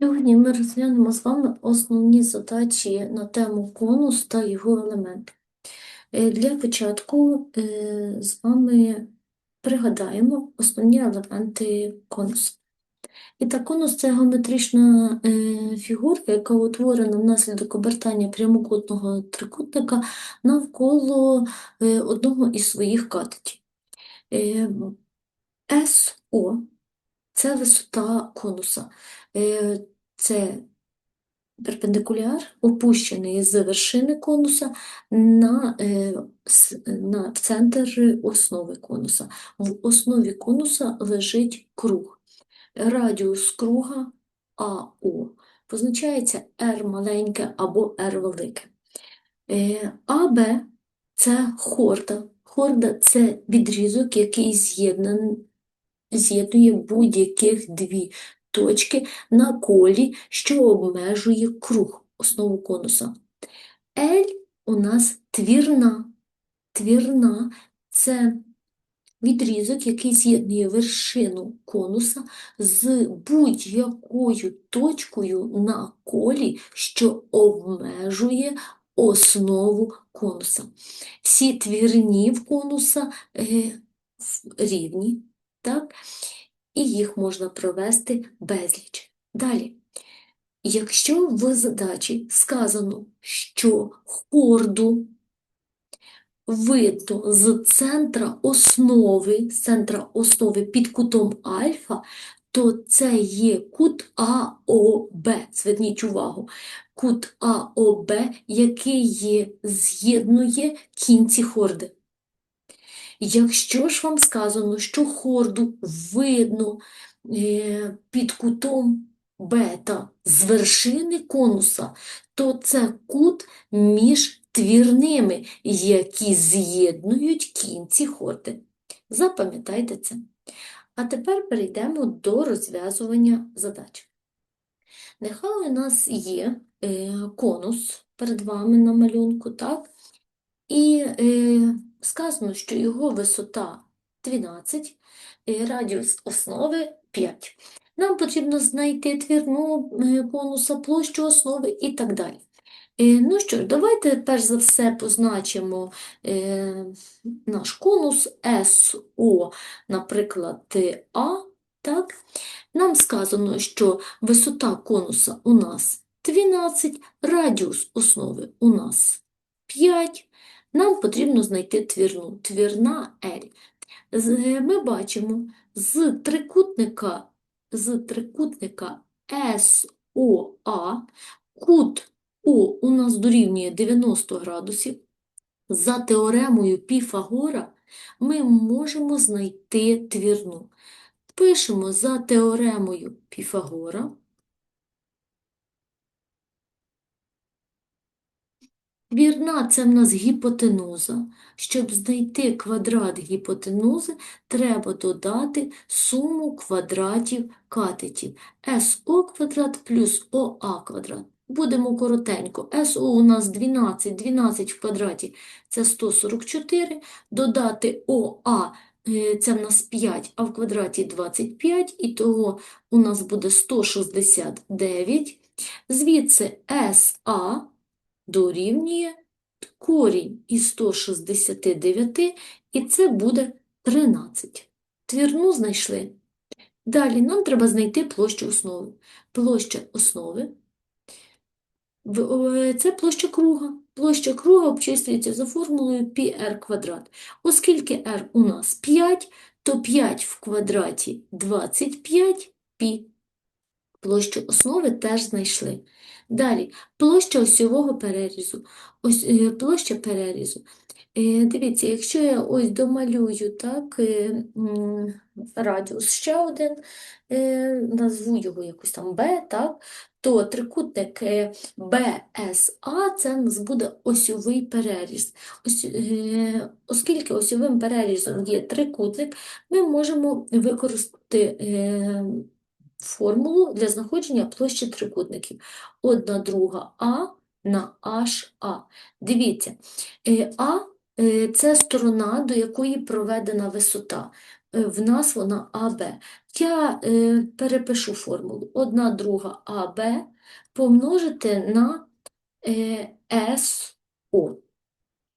Сьогодні ми розглянемо з вами основні задачі на тему конус та його елементи. Е, Для початку е, з вами пригадаємо основні елементи конусу. І так, конус це геометрична е, фігурка, яка утворена внаслідок обертання прямокутного трикутника навколо одного із своїх катетів. СО це висота конуса. Е, Це перпендикуляр, опущений з вершини конуса на, е, на центр основи конуса. В основі конуса лежить круг. Радіус круга АО позначається R маленьке або R велике. Е, АБ це хорда. Хорда це відрізок, який з'єднаний з'єднує будь-яких дві точки на колі, що обмежує круг основу конуса. L у нас твірна. Твірна це відрізок, який з'єднує вершину конуса з будь-якою точкою на колі, що обмежує основу конуса. Всі твірні в конуса е, рівні, так? І їх можна провести безліч. Далі. Якщо в задачі сказано, що хорду видно з центра основи, центра основи під кутом альфа, то це є кут АОБ. Зверніть увагу, кут АОБ, який є, з'єднує кінці хорди. Якщо ж вам сказано, що хорду видно е, під кутом бета з вершини конуса, то це кут між твірними, які з'єднують кінці хорди. Запам'ятайте це. А тепер перейдемо до розв'язування задач. Нехай у нас є е, конус перед вами на малюнку, так? І е, сказано, що його висота 12, е, радіус основи 5. Нам потрібно знайти твірну е, конуса, площу основи і так далі. Е, ну що давайте перш за все позначимо наш конус СО, наприклад, А. Так? Нам сказано, що висота конуса у нас 12, радіус основи у нас 5. Нам потрібно знайти твірну, твірна L. Ми бачимо з трикутника, з трикутника SOA кут О у нас дорівнює 90 градусів. За теоремою Піфагора ми можемо знайти твірну. Пишемо за теоремою Піфагора. Вірна це в нас гіпотенуза. Щоб знайти квадрат гіпотенузи, треба додати суму квадратів катетів. СО квадрат плюс ОА квадрат. Будемо коротенько. СО у нас 12, 12 в квадраті – це 144. Додати ОА е, – це в нас 5, а в квадраті 25. І того у нас буде 169. Звідси СА дорівнює корінь із 169, і це буде 13. Твірну знайшли. Далі нам треба знайти площу основи. Площа основи це площа круга. Площа круга обчислюється за формулою πr квадрат. Оскільки r у нас 5, то 5 в квадраті 25 π. Площу основи теж знайшли. Далі, площа осьового перерізу. Ось е, площа перерізу. Е, Дивіться, якщо я ось домалюю так, е, радіус ще один, назву його якось там B, так, то трикутник BSA це у нас буде осьовий переріз. Ось, оскільки осьовим перерізом є трикутник, ми можемо використати формулу для знаходження площі трикутників. Одна друга А на HA. Дивіться, е, А е, це сторона, до якої проведена висота. Е, В нас вона АБ. Я перепишу формулу. 1 друга АБ помножити на СО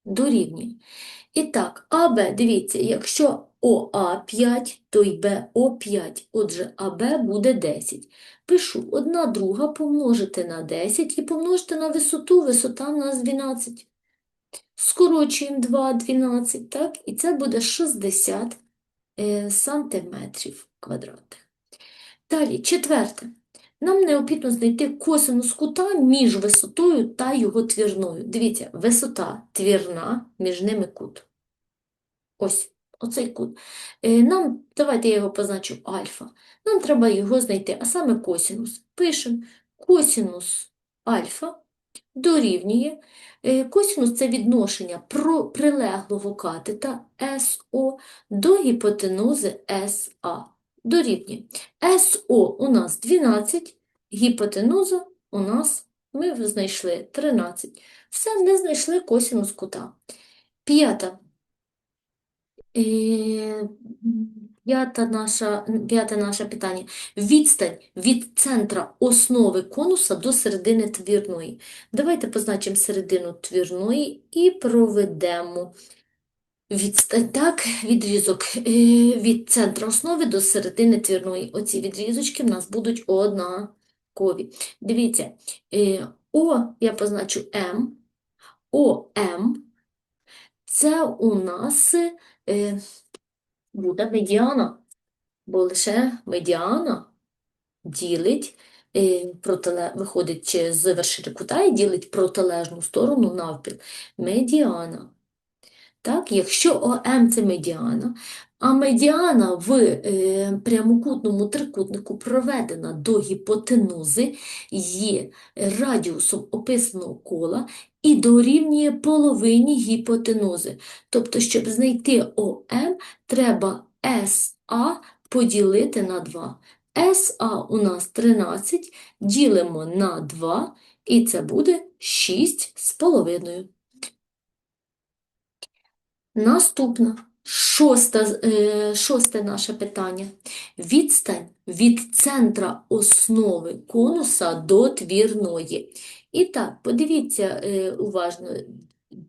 дорівнює. І так, АБ, дивіться, якщо ОА 5, то й БО 5. Отже, АБ буде 10. Пишу 1 друга помножити на 10 і помножити на висоту. Висота в нас 12. Скорочуємо 2, 12, так? І це буде 60 е, сантиметрів квадратних. Далі, четверте. Нам необхідно знайти косинус кута між висотою та його твірною. Дивіться, висота твірна, між ними кут. Ось, оцей кут. Е, Нам, давайте я його позначу альфа. Нам треба його знайти, а саме косинус. Пишемо косинус альфа дорівнює. е, Косинус – це відношення прилеглого катета СО до гіпотенузи СА. Дорівнює. СО у нас 12, гіпотенуза у нас, ми знайшли 13. Все, не знайшли косинус кута. П'ята. Е, П'ята наша, п'яте наше питання. Відстань від центра основи конуса до середини твірної. Давайте позначимо середину твірної і проведемо відстань. Так, відрізок е, від центра основи до середини твірної. Оці відрізочки в нас будуть однакові. Дивіться, е, О я позначу М, ОМ. Це у нас е, буде медіана, бо лише медіана ділить, е, протиле... виходить з вершини кута і ділить протилежну сторону навпіл. Медіана. Так, якщо ОМ це медіана, а медіана в е, прямокутному трикутнику проведена до гіпотенузи, є радіусом описаного кола і дорівнює половині гіпотенузи. Тобто, щоб знайти ОМ, треба СА поділити на 2. СА у нас 13, ділимо на 2, і це буде 6 з половиною. Наступне, шоста, е, шосте наше питання. Відстань від центра основи конуса до твірної. І так, подивіться е, уважно,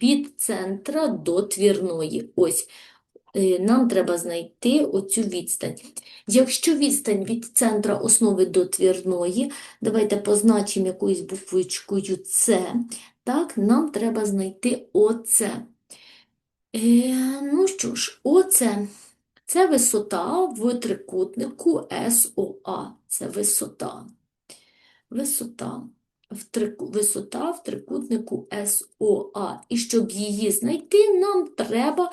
від центра до твірної. Ось, е, нам треба знайти оцю відстань. Якщо відстань від центра основи до твірної, давайте позначимо якоюсь буквочкою С, так, нам треба знайти ОЦ. Е, ну що ж, оце це висота в трикутнику СОА. Це висота. Висота в, трику, висота в трикутнику СОА. І щоб її знайти, нам треба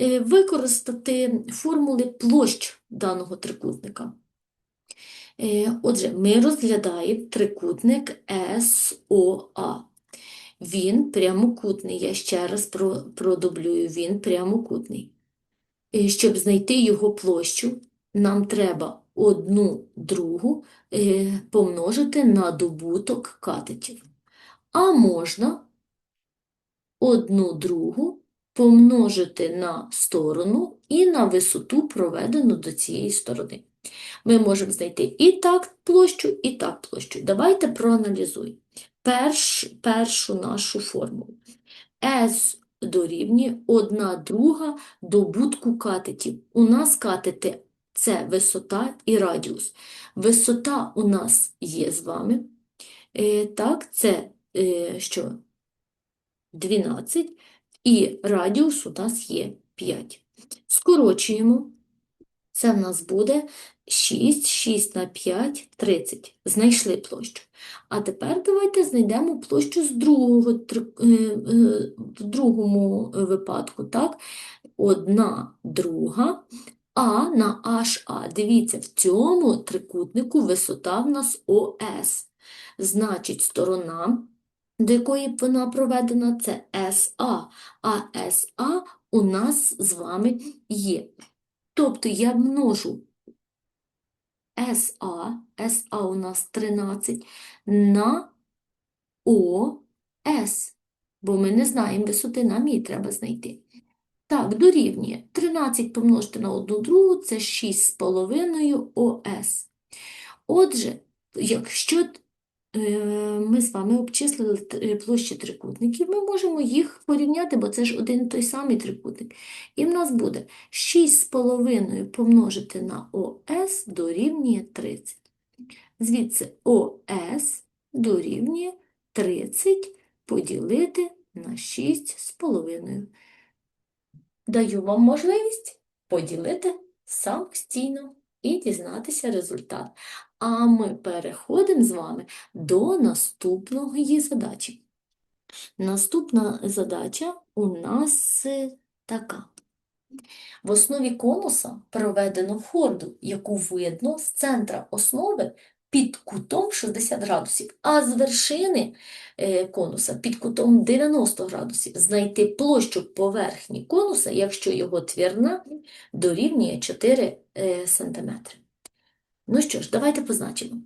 е, використати формули площ даного трикутника. Е, отже, ми розглядаємо трикутник СОА. Він прямокутний. Я ще раз продублюю, він прямокутний. І щоб знайти його площу, нам треба одну другу е, помножити на добуток катетів. А можна одну другу помножити на сторону і на висоту, проведену до цієї сторони. Ми можемо знайти і так площу, і так площу. Давайте проаналізуємо перш, першу нашу формулу. S дорівнює 1 друга добутку катетів. У нас катети це висота і радіус. Висота у нас є з вами. Е, так, це е, що? 12, і радіус у нас є 5. Скорочуємо. Це в нас буде 6, 6 на 5, 30. Знайшли площу. А тепер давайте знайдемо площу з другого, е, е, в другому випадку. так? Одна друга, а на HA. Дивіться, в цьому трикутнику висота в нас ОС. Значить, сторона, до якої б вона проведена, це СА, а СА у нас з вами є. Тобто я множу СА, СА у нас 13, на ОС, бо ми не знаємо висоти, нам її треба знайти. Так, дорівнює. 13 помножити на 1 другу – це 6,5 ОС. Отже, якщо ми з вами обчислили е, площі трикутників, ми можемо їх порівняти, бо це ж один той самий трикутник. І в нас буде 6,5 помножити на ОС дорівнює 30. Звідси ОС дорівнює 30 поділити на 6,5. Даю вам можливість поділити самостійно і дізнатися результат. А ми переходимо з вами до наступної задачі. Наступна задача у нас така. В основі конуса проведено хорду, яку видно з центра основи під кутом 60 градусів, а з вершини е, конуса під кутом 90 градусів. Знайти площу поверхні конуса, якщо його твірна дорівнює 4 е, см. Ну що ж, давайте позначимо.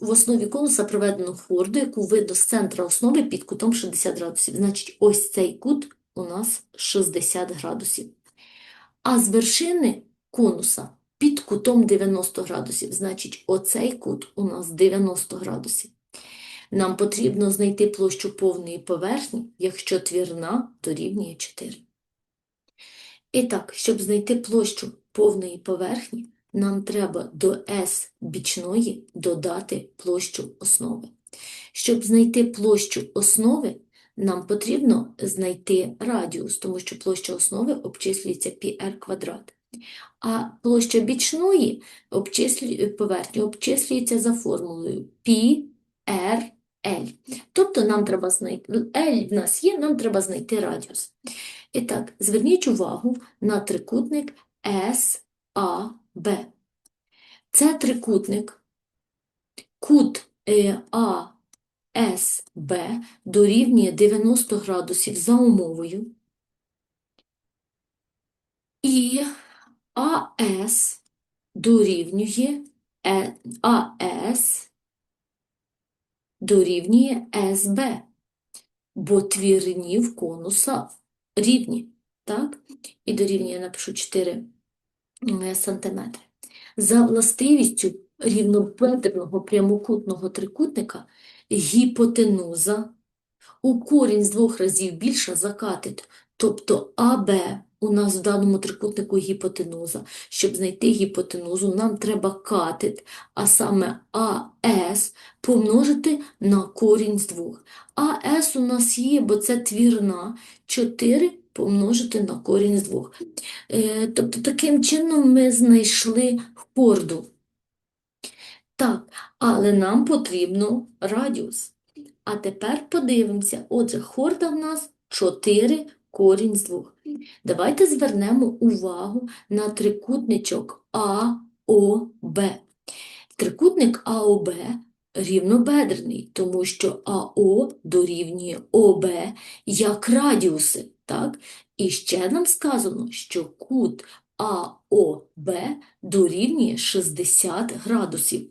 В основі конуса проведено хорду, яку видно з центра основи під кутом 60 градусів. Значить, ось цей кут у нас 60 градусів. А з вершини конуса під кутом 90 градусів, значить, оцей кут у нас 90 градусів. Нам потрібно знайти площу повної поверхні, якщо твірна дорівнює 4. І так, щоб знайти площу повної поверхні, нам треба до S бічної додати площу основи. Щоб знайти площу основи, нам потрібно знайти радіус, тому що площа основи обчислюється πr квадрат. А площа бічної обчислю... поверхні обчислюється за формулою L. Тобто нам треба знайти L в нас є, нам треба знайти радіус. І так, зверніть увагу на трикутник SAB. Це трикутник, кут е, АСБ дорівнює 90 градусів за умовою. І АС дорівнює е, АС дорівнює СБ, бо твірні в конуса рівні, так? І дорівнює, я напишу 4 сантиметри. За властивістю рівнобедреного прямокутного трикутника гіпотенуза у корінь з двох разів більша за катет, тобто АБ у нас в даному трикутнику гіпотенуза. Щоб знайти гіпотенузу, нам треба катет, а саме АС помножити на корінь з двох. АС у нас є, бо це твірна, 4 помножити на корінь з двох. Е, Тобто таким чином ми знайшли хорду. Так, але нам потрібно радіус. А тепер подивимося. Отже, хорда в нас 4 корінь з 2. Давайте звернемо увагу на трикутничок АОБ. Трикутник АОБ рівнобедрений, тому що АО дорівнює ОБ як радіуси. Так? І ще нам сказано, що кут АОБ дорівнює 60 градусів.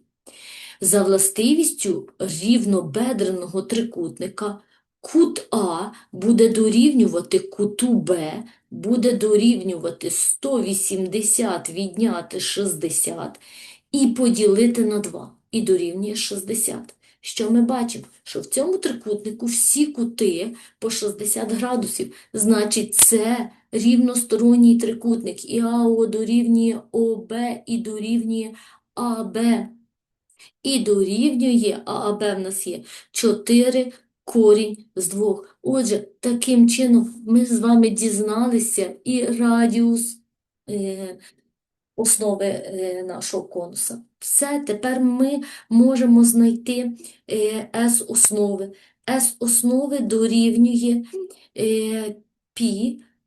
За властивістю рівнобедреного трикутника кут А буде дорівнювати куту Б, буде дорівнювати 180 відняти 60 і поділити на 2, і дорівнює 60. Що ми бачимо? Що в цьому трикутнику всі кути по 60 градусів. Значить, це рівносторонній трикутник. І АО дорівнює ОБ і дорівнює АБ. І дорівнює, АБ в нас є 4 корінь з 2. Отже, таким чином ми з вами дізналися і радіус е, основи е, нашого конуса. Все, тепер ми можемо знайти е, S основи. S основи дорівнює е, π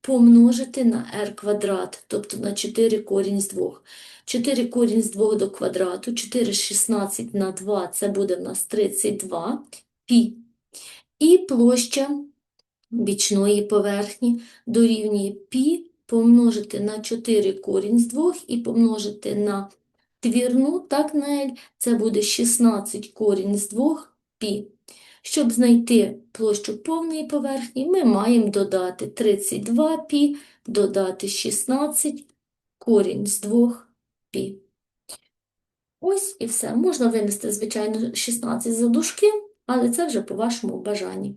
помножити на r квадрат, тобто на 4 корінь з 2. 4 корінь з 2 до квадрату, 4 16 на 2, це буде в нас 32 пі. І площа бічної поверхні дорівнює пі помножити на 4 корінь з 2 і помножити на твірну, так, на це буде 16 корінь з 2 пі. Щоб знайти площу повної поверхні, ми маємо додати 32π, додати 16, корінь з 2π. Ось і все. Можна винести, звичайно, 16 за але це вже по вашому бажанні.